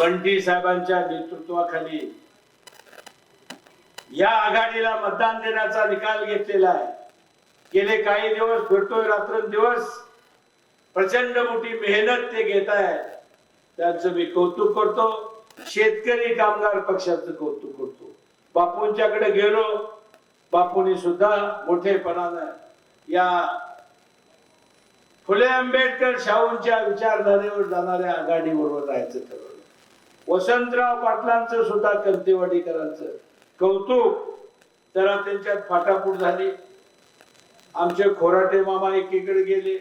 बंटी साहेबांच्या नेतृत्वाखाली या आघाडीला मतदान देण्याचा निकाल घेतलेला आहे. गेले काही दिवस फिरतोय रात्रंदिवस प्रचंड मोठी मेहनत ते घेत आहेत. त्यांचं मी कौतुक करतो. शेतकरी कामगार पक्षाचं कौतुक करतो. बापूंच्याकडे गेलो. बापूंनी सुद्धा मोठेपणानं या फुले आंबेडकर शाहूंच्या विचारधारेवर जाणाऱ्या आघाडीबरोबर राहायचं ठरवलं. वसंतराव पाटलांचं सुद्धा कंतेवाडीकरांचं कौतुक. जरा त्यांच्यात फाटाफूट झाली. आमचे खोराटे मामा एकीकडे गेले.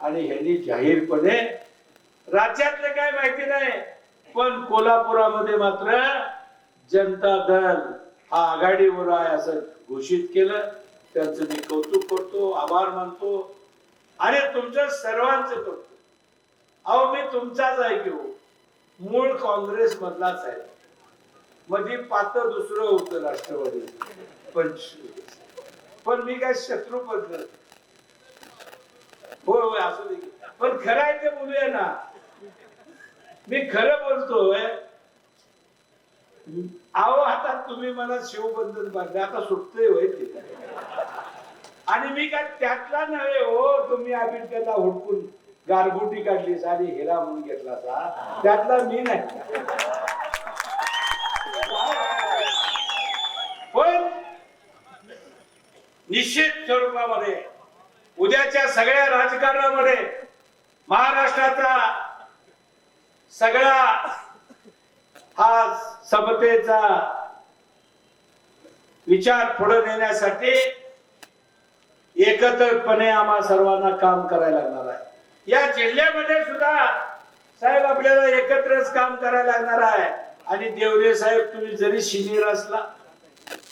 आणि ह्यांनी जाहीरपणे राज्यातलं काय माहिती नाही पण कोल्हापुरामध्ये मात्र जनता दल हा आघाडीवर आहे असं घोषित केलं. त्यांचं मी कौतुक करतो आभार मानतो. आणि तुमचं सर्वांचं करतो अहो मी तुमचाच ऐकू. मूळ काँग्रेस मधलाच आहे. मध्ये पात्र दुसरं होतं राष्ट्रवादी. पण पण मी काय शत्रू पण होय होय असं पण खरं आहे ते बोलूया ना. मी खरं बोलतोय आहो आता तुम्ही मला शिवबंधन बांधले. आता सुटतोय होय ते. आणि मी काय त्यातला नव्हे हो. तुम्ही आंबेडकरला हुडकून गारगुटी काढली सारी हिरा म्हणून घेतला सा त्यातला मी नाही. पण निश्चित स्वरूपामध्ये उद्याच्या सगळ्या राजकारणामध्ये महाराष्ट्राचा सगळा हा समतेचा विचार पुढे नेण्यासाठी एकत्रितपणे आम्हा सर्वांना काम करायला लागणार आहे. या जिल्ह्यामध्ये सुद्धा साहेब आपल्याला एकत्रच काम करायला लागणार आहे. आणि देवरे साहेब तुम्ही जरी सिनियर असला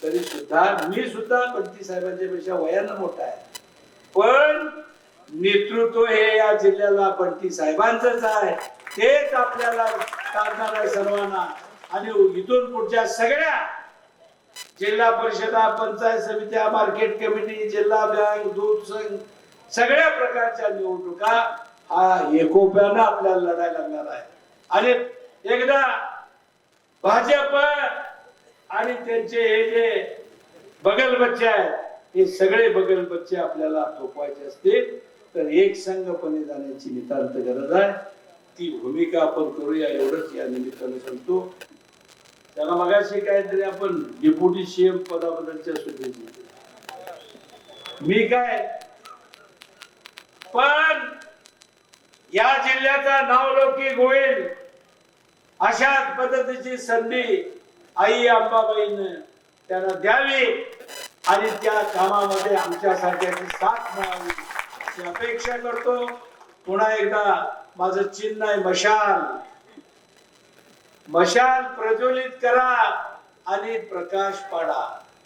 तरी सुद्धा मी सुद्धा पंती साहेबांच्या पेक्षा वयानं मोठा आहे. पण नेतृत्व हे या जिल्ह्याला पंती साहेबांचंच आहे. तेच आपल्याला काढणार आहे सर्वांना. आणि इथून पुढच्या सगळ्या जिल्हा परिषदा पंचायत समित्या मार्केट कमिटी जिल्हा बँक दूध संघ सगळ्या प्रकारच्या निवडणुका हा एकोप्यानं आपल्याला लढायला लागणार आहे. आणि एकदा भाजप आणि त्यांचे हे जे बगल बच्चे आहेत हे सगळे बगल बच्चे आपल्याला थोपवायचे असतील तर एक संघपणे जाण्याची नितांत गरज आहे. ती भूमिका आपण करूया एवढंच या निमित्ताने सांगतो. त्याला मगाशी काहीतरी आपण डेप्युटी सीएम पदाबद्दलच्या शुभेच्छा मी काय? पण या जिल्ह्याचा नावलौकिक होईल अशाच पद्धतीची संधी आई अंबाबाईनं त्यांना द्यावी आणि त्या कामामध्ये आमच्यासारख्याची साथ मिळावी अशी अपेक्षा करतो. पुन्हा एकदा माझं चिन्ह आहे मशाल. मशाल प्रज्वलित करा आणि प्रकाश पाडा.